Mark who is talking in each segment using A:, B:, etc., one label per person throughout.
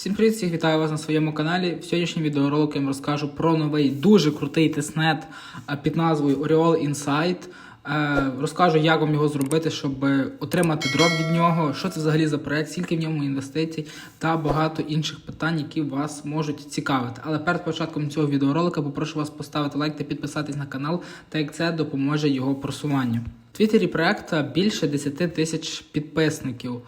A: Всім привіт, всіх вітаю вас на своєму каналі. В сьогоднішньому відеоролику я вам розкажу про новий дуже крутий тестнет е, під назвою Oriol Insight. Е, Розкажу, як вам його зробити, щоб отримати дроп від нього, що це взагалі за проект, скільки в ньому інвестицій та багато інших питань, які вас можуть цікавити. Але перед початком цього відеоролика попрошу вас поставити лайк та підписатись на канал, так як це допоможе його просуванню. В Твіттері проекта більше 10 тисяч підписників.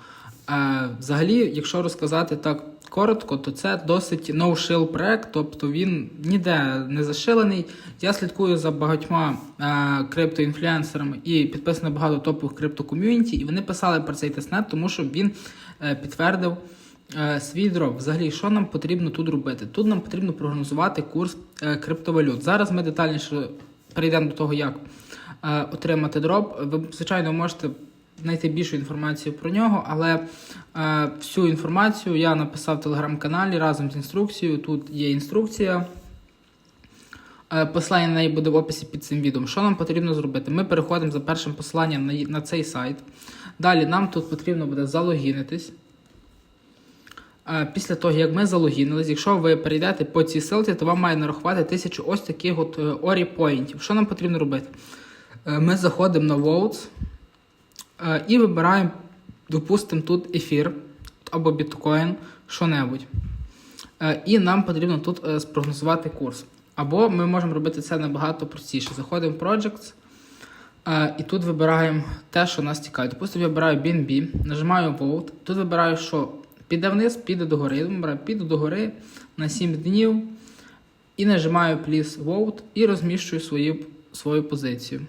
A: Е, Взагалі, якщо розказати так коротко, то це досить no-shill проект, тобто він ніде не зашилений. Я слідкую за багатьма е, криптоінфлюенсерами і підписано багато топових криптоком'юніті, і вони писали про цей тестнет, тому що він е, підтвердив е, свій дроп. Взагалі, що нам потрібно тут робити? Тут нам потрібно прогнозувати курс е, криптовалют. Зараз ми детальніше перейдемо до того, як е, отримати дроп. Ви, звичайно, можете знайти більшу інформацію про нього, але е, всю інформацію я написав в телеграм-каналі разом з інструкцією. Тут є інструкція. Е, Посилання на неї буде в описі під цим відео. Що нам потрібно зробити? Ми переходимо за першим посиланням на, на цей сайт. Далі нам тут потрібно буде залогінитись. Е, Після того, як ми залогінились, якщо ви перейдете по цій ссылці, то вам має нарахувати тисячу ось таких от е, орі поінтів. Що нам потрібно робити? Е, Ми заходимо на Votes і вибираємо, допустимо, тут ефір або біткоін, що-небудь. Е, І нам потрібно тут е, спрогнозувати курс. Або ми можемо робити це набагато простіше. Заходимо в Projects е, і тут вибираємо те, що нас цікавить. Допустимо, я вибираю BNB, нажимаю Vote. Тут вибираю, що піде вниз, піде догори. Я вибираю, піду догори на 7 днів. І нажимаю Please Vote і розміщую свою, свою позицію.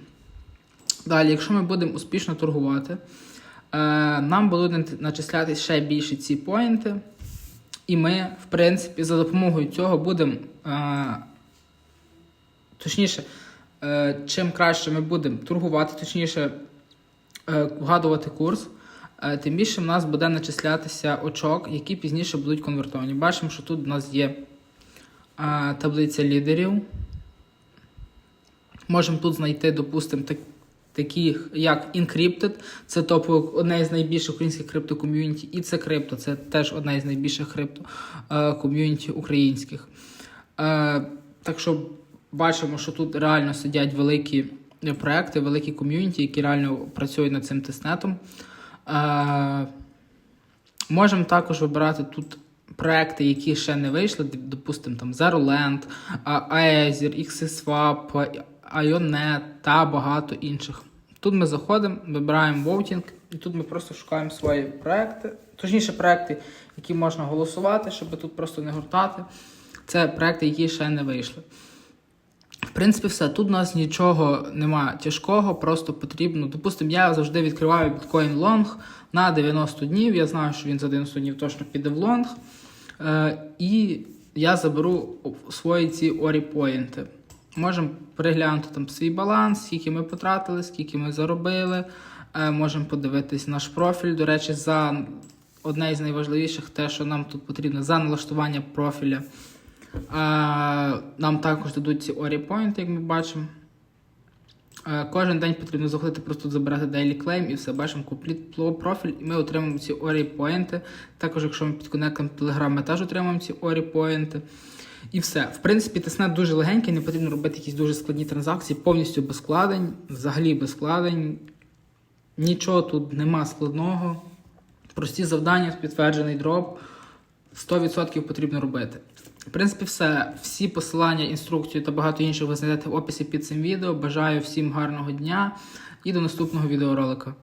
A: Далі, якщо ми будемо успішно торгувати, е, нам будуть начислятися ще більше ці поінти. І ми, в принципі, за допомогою цього будемо. Е, точніше, е, чим краще ми будемо торгувати, точніше вгадувати курс, тим більше в нас буде начислятися очок, які пізніше будуть конвертовані. Бачимо, що тут у нас є таблиця лідерів. Можемо тут знайти, допустимо, так, таких як Encrypted, це топове одне з найбільших українських криптоком'юніті, і це крипто, це теж одне з найбільших крипто е, українських. Е, так що бачимо, що тут реально сидять великі проекти, великі ком'юніті, які реально працюють над цим тестнетом. Е, можемо також вибирати тут проекти, які ще не вийшли, допустимо, там Zeroland, Aether, XSwap, IONET та багато інших. Тут ми заходимо, вибираємо Voting, і тут ми просто шукаємо свої проекти, точніше, проекти, які можна голосувати, щоб тут просто не гуртати. Це проекти, які ще не вийшли. В принципі, все. Тут у нас нічого немає тяжкого, просто потрібно. Допустимо, я завжди відкриваю біткоін лонг на 90 днів. Я знаю, що він за 90 днів точно піде в лонг. Е, і я заберу свої ці орі-поінти. Можемо переглянути там свій баланс, скільки ми потратили, скільки ми заробили. Е, можемо подивитись наш профіль. До речі, за одне із найважливіших, те, що нам тут потрібно за налаштування профіля. Е, нам також дадуть ці орі-поінти, як ми бачимо. Е, Кожен день потрібно заходити, просто забирати daily claim і все, бачимо complete профіль, і ми отримаємо ці орі поінти. Також, якщо ми підконектимо Telegram, ми теж отримаємо ці орі поінти. І все. В принципі, тестнет дуже легенький, не потрібно робити якісь дуже складні транзакції, повністю без складень, взагалі без складень. Нічого тут нема складного. Прості завдання, підтверджений дроп. 100% потрібно робити. В принципі, все. Всі посилання, інструкцію та багато інших ви знайдете в описі під цим відео. Бажаю всім гарного дня і до наступного відеоролика.